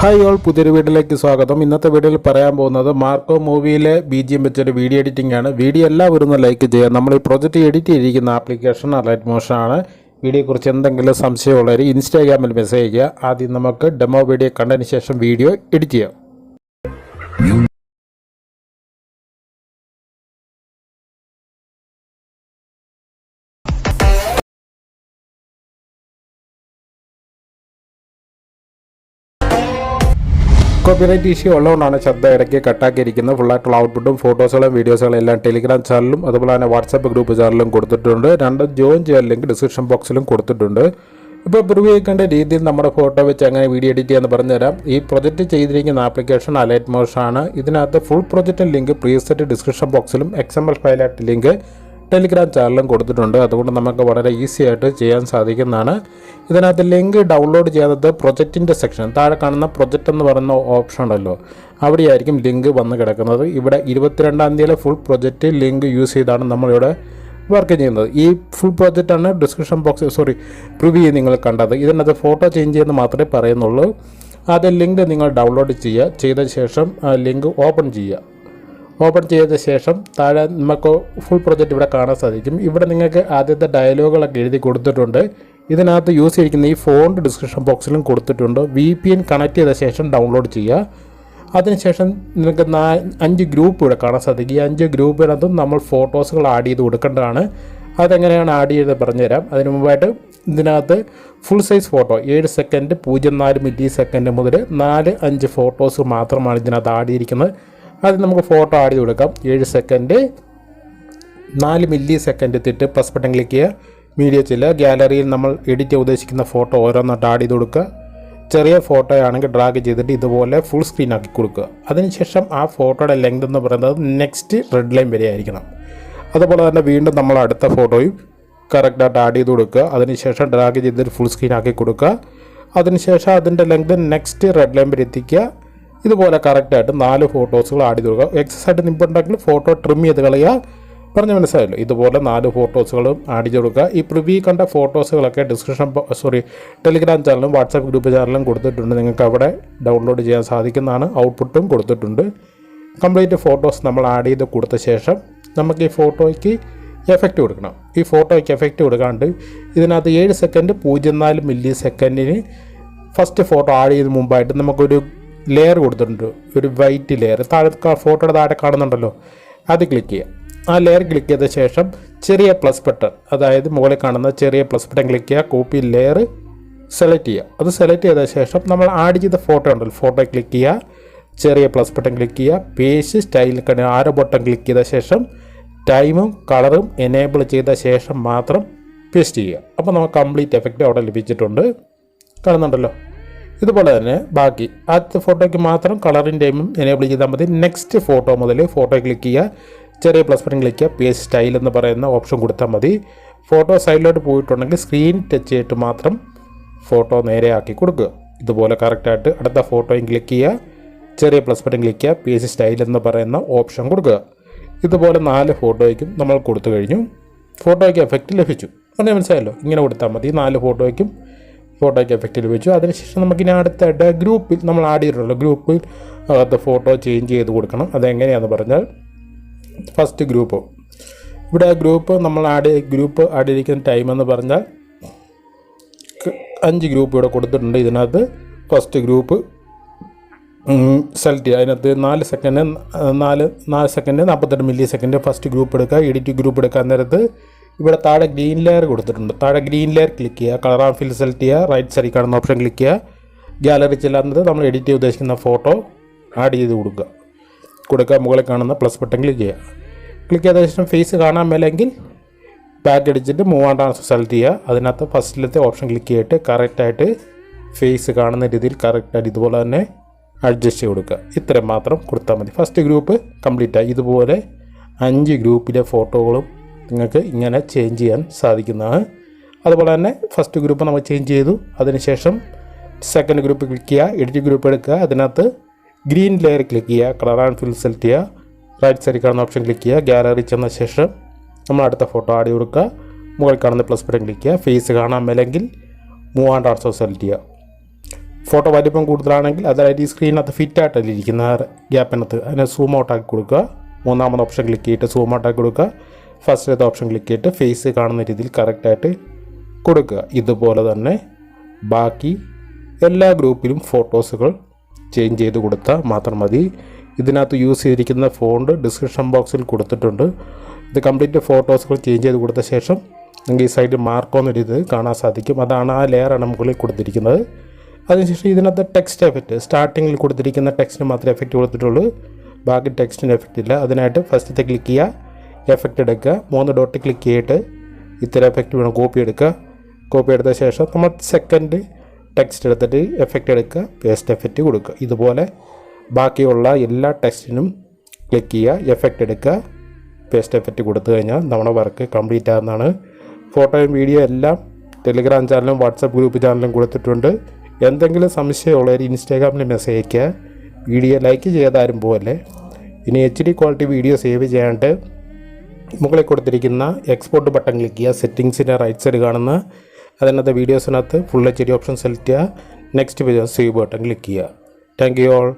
Hi all പുതിയൊരു വീഡിയോയിലേക്ക് സ്വാഗതം. ഇന്നത്തെ വീഡിയോയിൽ പറയാൻ പോകുന്നത് മാർക്കോ മൂവിയിലെ ബി ജി എം വെച്ചൊരു വീഡിയോ എഡിറ്റിംഗ് ആണ്. വീഡിയോ എല്ലാവരും ഒന്ന് ലൈക്ക് ചെയ്യുക. നമ്മൾ ഈ പ്രൊജക്റ്റ് എഡിറ്റ് ചെയ്തിരിക്കുന്ന ആപ്ലിക്കേഷൻ അലൈറ്റ് മോഷൻ ആണ് വീഡിയോയെക്കുറിച്ച് എന്തെങ്കിലും സംശയമുള്ളവർ ഇൻസ്റ്റാഗ്രാമിൽ മെസ്സേജ് ചെയ്യുക. ആദ്യം നമുക്ക് ഡെമോ വീഡിയോ കണ്ടതിന് ശേഷം വീഡിയോ എഡിറ്റ് ചെയ്യാം. കോപ്പിറൈറ്റ് ഇഷ്യൂ ഉള്ളതുകൊണ്ടാണ് ശബ്ദം ഇടയ്ക്ക് കട്ടാക്കിയിരിക്കുന്നത് ഫുള്ളായിട്ടുള്ള ഔട്ട്പുട്ടും ഫോട്ടോസുകളും വീഡിയോസുകളും എല്ലാം ടെലിഗ്രാം ചാനലും അതുപോലെ തന്നെ വാട്സാപ്പ് ഗ്രൂപ്പ് ചാനലും കൊടുത്തിട്ടുണ്ട്. രണ്ടും ജോയിൻ ചെയ്യാൻ ലിങ്ക് ഡിസ്ക്രിപ്ഷൻ ബോക്സിലും കൊടുത്തിട്ടുണ്ട്. ഇപ്പോൾ പ്രിവ്യൂ കണ്ട രീതിയിൽ നമ്മുടെ ഫോട്ടോ വെച്ച് അങ്ങനെ വീഡിയോ എഡിറ്റ് ചെയ്യാമെന്ന് പറഞ്ഞുതരാം. ഈ പ്രൊജക്റ്റ് ചെയ്തിരിക്കുന്ന ആപ്ലിക്കേഷൻ അലൈറ്റ് മോഷാണ് ഇതിനകത്ത് ഫുൾ പ്രൊജക്റ്റിന്റെ ലിങ്ക് പ്രീസെറ്റ് ഡിസ്ക്രിപ്ഷൻ ബോക്സിലും എക്സ് എം എൽ ഫയലായിട്ട് ലിങ്ക് ടെലിഗ്രാം ചാനലും കൊടുത്തിട്ടുണ്ട്. അതുകൊണ്ട് നമുക്ക് വളരെ ഈസി ആയിട്ട് ചെയ്യാൻ സാധിക്കുന്നതാണ്. ഇതിനകത്ത് ലിങ്ക് ഡൗൺലോഡ് ചെയ്യുന്നത് പ്രൊജക്റ്റിന്റെ സെക്ഷൻ താഴെ കാണുന്ന പ്രൊജക്റ്റ് എന്ന് പറയുന്ന ഓപ്ഷൻ ഉണ്ടല്ലോ. അവിടെയായിരിക്കും ലിങ്ക് വന്ന് കിടക്കുന്നത്. ഇവിടെ ഇരുപത്തിരണ്ടാം തീയതിയിലെ ഫുൾ പ്രൊജക്റ്റ് ലിങ്ക് യൂസ് ചെയ്താണ് നമ്മളിവിടെ വർക്ക് ചെയ്യുന്നത്. ഈ ഫുൾ പ്രോജക്റ്റാണ് ഡിസ്ക്രിപ്ഷൻ ബോക്സ് സോറി പ്രിവ്യൂ നിങ്ങൾ കണ്ടത്. ഇതിനകത്ത് ഫോട്ടോ ചേഞ്ച് ചെയ്യുന്ന മാത്രമേ പറയുന്നുള്ളൂ. അത് ലിങ്ക് നിങ്ങൾ ഡൗൺലോഡ് ചെയ്യുക. ചെയ്ത ശേഷം ലിങ്ക് ഓപ്പൺ ചെയ്യുക. ഓപ്പൺ ചെയ്ത ശേഷം താഴെ നമുക്ക് ഫുൾ പ്രൊജക്റ്റ് ഇവിടെ കാണാൻ സാധിക്കും. ഇവിടെ നിങ്ങൾക്ക് ആദ്യത്തെ ഡയലോഗുകളൊക്കെ എഴുതി കൊടുത്തിട്ടുണ്ട്. ഇതിനകത്ത് യൂസ് ചെയ്തിരിക്കുന്ന ഈ ഫോണ്ട് ഡിസ്ക്രിപ്ഷൻ ബോക്സിലും കൊടുത്തിട്ടുണ്ട്. വി പി എൻ കണക്ട് ചെയ്ത ശേഷം ഡൗൺലോഡ് ചെയ്യുക. അതിനുശേഷം നിങ്ങൾക്ക് നാ അഞ്ച് ഗ്രൂപ്പ് ഇവിടെ കാണാൻ സാധിക്കും. ഈ അഞ്ച് ഗ്രൂപ്പിനകത്തും നമ്മൾ ഫോട്ടോസുകൾ ആഡ് ചെയ്ത് കൊടുക്കേണ്ടതാണ്. അതെങ്ങനെയാണ് ആഡ് ചെയ്ത് പറഞ്ഞുതരാം. അതിന് മുമ്പായിട്ട് ഇതിനകത്ത് ഫുൾ സൈസ് ഫോട്ടോ ഏഴ് സെക്കൻഡ് പൂജ്യം നാല് മില്ലി സെക്കൻഡ് മുതൽ നാല് അഞ്ച് ഫോട്ടോസ് മാത്രമാണ് ഇതിനകത്ത് ആഡ് ചെയ്തിരിക്കുന്നത്. അത് നമുക്ക് ഫോട്ടോ ആഡ് ചെയ്ത് കൊടുക്കാം. ഏഴ് സെക്കൻഡ് നാല് മില്ലി സെക്കൻഡ് എത്തിയിട്ട് പ്ലസ് ബട്ടൺ ക്ലിക്ക് ചെയ്യുക. മീഡിയ ചെല്ലുക. ഗാലറിയിൽ നമ്മൾ എഡിറ്റ് ഉദ്ദേശിക്കുന്ന ഫോട്ടോ ഓരോന്നായിട്ട് ആഡ് ചെയ്ത് കൊടുക്കുക. ചെറിയ ഫോട്ടോ ആണെങ്കിൽ ഡ്രാഗ് ചെയ്തിട്ട് ഇതുപോലെ ഫുൾ സ്ക്രീൻ ആക്കി കൊടുക്കുക. അതിനുശേഷം ആ ഫോട്ടോയുടെ ലെങ്ത് എന്ന് പറയുന്നത് നെക്സ്റ്റ് റെഡ് ലൈൻ വരെ ആയിരിക്കണം. അതുപോലെ തന്നെ വീണ്ടും നമ്മൾ അടുത്ത ഫോട്ടോയും കറക്റ്റായിട്ട് ആഡ് ചെയ്ത് കൊടുക്കുക. അതിനുശേഷം ഡ്രാഗ് ചെയ്തിട്ട് ഫുൾ സ്ക്രീൻ ആക്കി കൊടുക്കുക. അതിനുശേഷം അതിന്റെ ലെങ്ത് നെക്സ്റ്റ് റെഡ് ലൈൻ വരെ എത്തിക്കുക. ഇതുപോലെ കറക്റ്റായിട്ട് നാല് ഫോട്ടോസുകൾ ആഡ് ചെയ്ത്. കൊടുക്കുക എക്സസ് ആയിട്ട് നിൽപ്പുണ്ടെങ്കിൽ ഫോട്ടോ ട്രിം ചെയ്ത് കളയുക. പറഞ്ഞ് മനസ്സിലായല്ലോ? ഇതുപോലെ നാല് ഫോട്ടോസുകളും ആഡ് ചെയ്ത് കൊടുക്കുക. ഈ പ്രിവ്യൂ കണ്ട ഫോട്ടോസുകളൊക്കെ ഡിസ്ക്രിപ്ഷൻ സോറി ടെലിഗ്രാം ചാനലും വാട്സാപ്പ് ഗ്രൂപ്പ് ചാനലും കൊടുത്തിട്ടുണ്ട്. നിങ്ങൾക്ക് അവിടെ ഡൗൺലോഡ് ചെയ്യാൻ സാധിക്കുന്നതാണ്. ഔട്ട്പുട്ടും കൊടുത്തിട്ടുണ്ട്. കംപ്ലീറ്റ് ഫോട്ടോസ് നമ്മൾ ആഡ് ചെയ്ത് കൊടുത്ത ശേഷം നമുക്ക് ഈ ഫോട്ടോയ്ക്ക് എഫക്റ്റ് കൊടുക്കണം. ഈ ഫോട്ടോയ്ക്ക് എഫക്റ്റ് കൊടുക്കാണ്ട് ഇതിനകത്ത് ഏഴ് സെക്കൻഡ് പൂജ്യം നാല് മില്ലി സെക്കൻഡിന് ഫസ്റ്റ് ഫോട്ടോ ആഡ് ചെയ്ത് മുമ്പായിട്ട് നമുക്കൊരു ലെയർ കൊടുത്തിട്ടുണ്ട്. ഒരു വൈറ്റ് ലെയർ താഴെ ഫോട്ടോയുടെ താഴെ കാണുന്നുണ്ടല്ലോ. അത് ക്ലിക്ക് ചെയ്യുക. ആ ലെയർ ക്ലിക്ക് ചെയ്ത ശേഷം ചെറിയ പ്ലസ് ബട്ടൺ അതായത് മുകളിൽ കാണുന്ന ചെറിയ പ്ലസ് ബട്ടൺ ക്ലിക്ക് ചെയ്യുക. കോപ്പി ലെയർ സെലക്ട് ചെയ്യുക. അത് സെലക്ട് ചെയ്ത ശേഷം നമ്മൾ ആഡ് ചെയ്ത ഫോട്ടോ ഉണ്ടല്ലോ. ഫോട്ടോ ക്ലിക്ക് ചെയ്യുക. ചെറിയ പ്ലസ് ബട്ടൺ ക്ലിക്ക് ചെയ്യുക. Page style arrow button click ചെയ്ത ശേഷം ടൈമും കളറും എനേബിൾ ചെയ്ത ശേഷം മാത്രം പേസ്റ്റ് ചെയ്യുക. അപ്പോൾ നമുക്ക് കംപ്ലീറ്റ് എഫക്റ്റ് അവിടെ ലഭിച്ചിട്ടുണ്ട്. കാണുന്നുണ്ടല്ലോ. ഇതുപോലെ തന്നെ ബാക്കി ആദ്യത്തെ ഫോട്ടോയ്ക്ക് മാത്രം കളറിന്റെയും എനേബിൾ ചെയ്താൽ മതി. നെക്സ്റ്റ് ഫോട്ടോ മുതൽ ഫോട്ടോ ക്ലിക്ക് ചെയ്യുക. ചെറിയ പ്ലസ് ബട്ടൺ ക്ലിക്ക് ചെയ്യുക. പേജ് സ്റ്റൈൽ എന്ന് പറയുന്ന ഓപ്ഷൻ കൊടുത്താൽ മതി. ഫോട്ടോ സൈഡിലോട്ട് പോയിട്ടുണ്ടെങ്കിൽ സ്ക്രീൻ ടച്ച് ചെയ്തിട്ട് മാത്രം ഫോട്ടോ നേരെ ആക്കി കൊടുക്കുക. ഇതുപോലെ കറക്റ്റായിട്ട് അടുത്ത ഫോട്ടോയും ക്ലിക്ക് ചെയ്യുക. ചെറിയ പ്ലസ് ബട്ടൺ ക്ലിക്ക് ചെയ്യുക. പേജ് സ്റ്റൈൽ എന്ന് പറയുന്ന ഓപ്ഷൻ കൊടുക്കുക. ഇതുപോലെ നാല് ഫോട്ടോയ്ക്കും നമ്മൾ കൊടുത്തു കഴിഞ്ഞു. ഫോട്ടോയ്ക്ക് എഫക്റ്റ് ലഭിച്ചു. അങ്ങനെ മനസ്സിലായല്ലോ? ഇങ്ങനെ കൊടുത്താൽ മതി. നാല് ഫോട്ടോയ്ക്കും ഫോട്ടോയ്ക്ക് എഫക്റ്റ് ലഭിച്ചു. അതിനുശേഷം നമുക്കിനി അടുത്തായിട്ട് ഗ്രൂപ്പിൽ നമ്മൾ ആഡ് ചെയ്തിട്ടുള്ളൂ ഗ്രൂപ്പിൽ അകത്ത് ഫോട്ടോ ചേഞ്ച് ചെയ്ത് കൊടുക്കണം. അതെങ്ങനെയാണെന്ന് പറഞ്ഞാൽ ഫസ്റ്റ് ഗ്രൂപ്പ് ഇവിടെ ഗ്രൂപ്പ് നമ്മൾ ആഡ് ഗ്രൂപ്പ് ആഡ് ചെയ്തിരിക്കുന്ന ടൈം എന്ന് പറഞ്ഞാൽ അഞ്ച് ഗ്രൂപ്പ് ഇവിടെ കൊടുത്തിട്ടുണ്ട്. ഇതിനകത്ത് ഫസ്റ്റ് ഗ്രൂപ്പ് സെലക്ട് ചെയ്യുക. അതിനകത്ത് നാല് സെക്കൻഡ് നാല് നാല് സെക്കൻഡ് നാൽപ്പത്തെട്ട് മില്ലി സെക്കൻഡ് ഫസ്റ്റ് ഗ്രൂപ്പ് എടുക്കുക. എഡിറ്റ് ഗ്രൂപ്പ് എടുക്കാൻ നേരത്ത് ഇവിടെ താഴെ ഗ്രീൻ ലെയർ കൊടുത്തിട്ടുണ്ട്. താഴെ ഗ്രീൻ ലെയർ ക്ലിക്ക് ചെയ്യുക. കളർ ആൻഡ് ഫിൽ സെലക്ട് ചെയ്യുക. റൈറ്റ് സൈഡിൽ കാണുന്ന ഓപ്ഷൻ ക്ലിക്ക് ചെയ്യുക. ഗാലറി ചെല്ലാന്നത് നമ്മൾ എഡിറ്റ് ചെയ്യാൻ ഉദ്ദേശിക്കുന്ന ഫോട്ടോ ആഡ് ചെയ്ത് കൊടുക്കുക. കൊടുക്കുക മുകളിൽ കാണുന്ന പ്ലസ് ബട്ടൺ ക്ലിക്ക് ചെയ്യുക. ക്ലിക്ക് ചെയ്ത ശേഷം ഫേസ് കാണാൻ മേലെങ്കിൽ ബാക്ക് അടിച്ചിട്ട് മൂവ് ആൻഡ് ആൻസർ സെലക്ട് ചെയ്യുക. അതിനകത്ത് ഫസ്റ്റിലത്തെ ഓപ്ഷൻ ക്ലിക്ക് ചെയ്തിട്ട് കറക്റ്റായിട്ട് ഫേസ് കാണുന്ന രീതിയിൽ കറക്റ്റായിട്ട് ഇതുപോലെ തന്നെ അഡ്ജസ്റ്റ് ചെയ്ത് കൊടുക്കുക. ഇത്രയും മാത്രം കൊടുത്താൽ മതി. ഫസ്റ്റ് ഗ്രൂപ്പ് കംപ്ലീറ്റ് ആയി. ഇതുപോലെ അഞ്ച് ഗ്രൂപ്പിലെ ഫോട്ടോകളും നിങ്ങൾക്ക് ഇങ്ങനെ ചേഞ്ച് ചെയ്യാൻ സാധിക്കുന്നതാണ്. അതുപോലെ തന്നെ ഫസ്റ്റ് ഗ്രൂപ്പ് നമ്മൾ ചേഞ്ച് ചെയ്തു. അതിനുശേഷം സെക്കൻഡ് ഗ്രൂപ്പ് ക്ലിക്ക് ചെയ്യുക. എഡിറ്റ് ഗ്രൂപ്പ് എടുക്കുക. അതിനകത്ത് ഗ്രീൻ ലെയർ ക്ലിക്ക് ചെയ്യുക. കളർ ആൻഡ് ഫിൽ സെലക്ട് ചെയ്യുക. റൈറ്റ് സൈഡിൽ കാണുന്ന ഓപ്ഷൻ ക്ലിക്ക് ചെയ്യുക. ഗാലറി ചെന്ന ശേഷം നമ്മൾ അടുത്ത ഫോട്ടോ ആഡ് കൊടുക്കുക. മുകളിൽ കാണുന്ന പ്ലസ് ബട്ടൺ ക്ലിക്ക് ചെയ്യുക. ഫേസ് കാണാൻ മേലെങ്കിൽ മൂവ് ആൻഡ് ആർട്സോ സെലക്ട് ചെയ്യുക. ഫോട്ടോ വലിപ്പം കൂടുതലാണെങ്കിൽ അതായത് ഈ സ്ക്രീനകത്ത് ഫിറ്റായിട്ടല്ല ഇരിക്കുന്ന ഗ്യാപ്പിനകത്ത് അതിനെ സൂം ഔട്ടാക്കി കൊടുക്കുക. മൂന്നാമത് ഓപ്ഷൻ ക്ലിക്ക് ചെയ്തിട്ട് സൂം ഔട്ടാക്കി കൊടുക്കുക. ഫസ്റ്റത്തെ ഓപ്ഷൻ ക്ലിക്ക് ചെയ്തിട്ട് ഫേസ് കാണുന്ന രീതിയിൽ കറക്റ്റായിട്ട് കൊടുക്കുക. ഇതുപോലെ തന്നെ ബാക്കി എല്ലാ ഗ്രൂപ്പിലും ഫോട്ടോസുകൾ ചേഞ്ച് ചെയ്ത് കൊടുത്താൽ മാത്രം മതി. ഇതിനകത്ത് യൂസ് ചെയ്തിരിക്കുന്ന ഫോണ്ട് ഡിസ്ക്രിപ്ഷൻ ബോക്സിൽ കൊടുത്തിട്ടുണ്ട്. ഇത് കംപ്ലീറ്റ് ഫോട്ടോസുകൾ ചേഞ്ച് ചെയ്ത് കൊടുത്ത ശേഷം നിങ്ങൾക്ക് ഈ സൈഡിൽ മാർക്കോന്നൊരു ഇത് കാണാൻ സാധിക്കും. അതാണ് ആ ലെയറാണ് മുകളിൽ കൊടുത്തിരിക്കുന്നത്. അതിനുശേഷം ഇതിനകത്ത് ടെക്സ്റ്റ് എഫക്റ്റ് സ്റ്റാർട്ടിങ്ങിൽ കൊടുത്തിരിക്കുന്ന ടെക്സ്റ്റിന് മാത്രമേ എഫക്റ്റ് കൊടുത്തിട്ടുള്ളൂ. ബാക്കി ടെക്സ്റ്റിന് എഫക്റ്റ് ഇല്ല. അതിനായിട്ട് ഫസ്റ്റത്തെ ക്ലിക്ക് ചെയ്യുക. എഫക്റ്റ് എടുക്കുക. മൂന്ന് ഡോട്ട് ക്ലിക്ക് ചെയ്തിട്ട് ഇത്തരം എഫക്റ്റ് വേണം കോപ്പി എടുക്കുക. കോപ്പി എടുത്ത ശേഷം നമ്മൾ സെക്കൻഡ് ടെക്സ്റ്റ് എടുത്തിട്ട് എഫക്റ്റ് എടുക്കുക. പേസ്റ്റ് എഫക്റ്റ് കൊടുക്കുക. ഇതുപോലെ ബാക്കിയുള്ള എല്ലാ ടെക്സ്റ്റിനും ക്ലിക്ക് ചെയ്യുക. എഫക്റ്റ് എടുക്കുക. പേസ്റ്റ് എഫക്റ്റ് കൊടുത്തു കഴിഞ്ഞാൽ നമ്മുടെ വർക്ക് കംപ്ലീറ്റ് ആകുന്നതാണ് ഫോട്ടോയും വീഡിയോ എല്ലാം ടെലിഗ്രാം ചാനലും വാട്സപ്പ് ഗ്രൂപ്പ് ചാനലും കൊടുത്തിട്ടുണ്ട്. എന്തെങ്കിലും സംശയമുള്ളവർ ഇൻസ്റ്റാഗ്രാമിൽ മെസ്സേജ് അയയ്ക്കുക. വീഡിയോ ലൈക്ക് ചെയ്താരും പോലെ ഇനി H D quality video save ചെയ്യാണ്ട് മുകളിൽ കൊടുത്തിരിക്കുന്ന എക്സ്പോർട്ട് ബട്ടൺ ക്ലിക്ക് ചെയ്യുക. സെറ്റിങ്സിന്റെ റൈറ്റ് സൈഡ് കാണുന്ന അതിനകത്ത് വീഡിയോസിനകത്ത് full H D option select ചെയ്യുക. നെക്സ്റ്റ് സേവ് ബട്ടൺ ക്ലിക്ക് ചെയ്യുക. Thank you all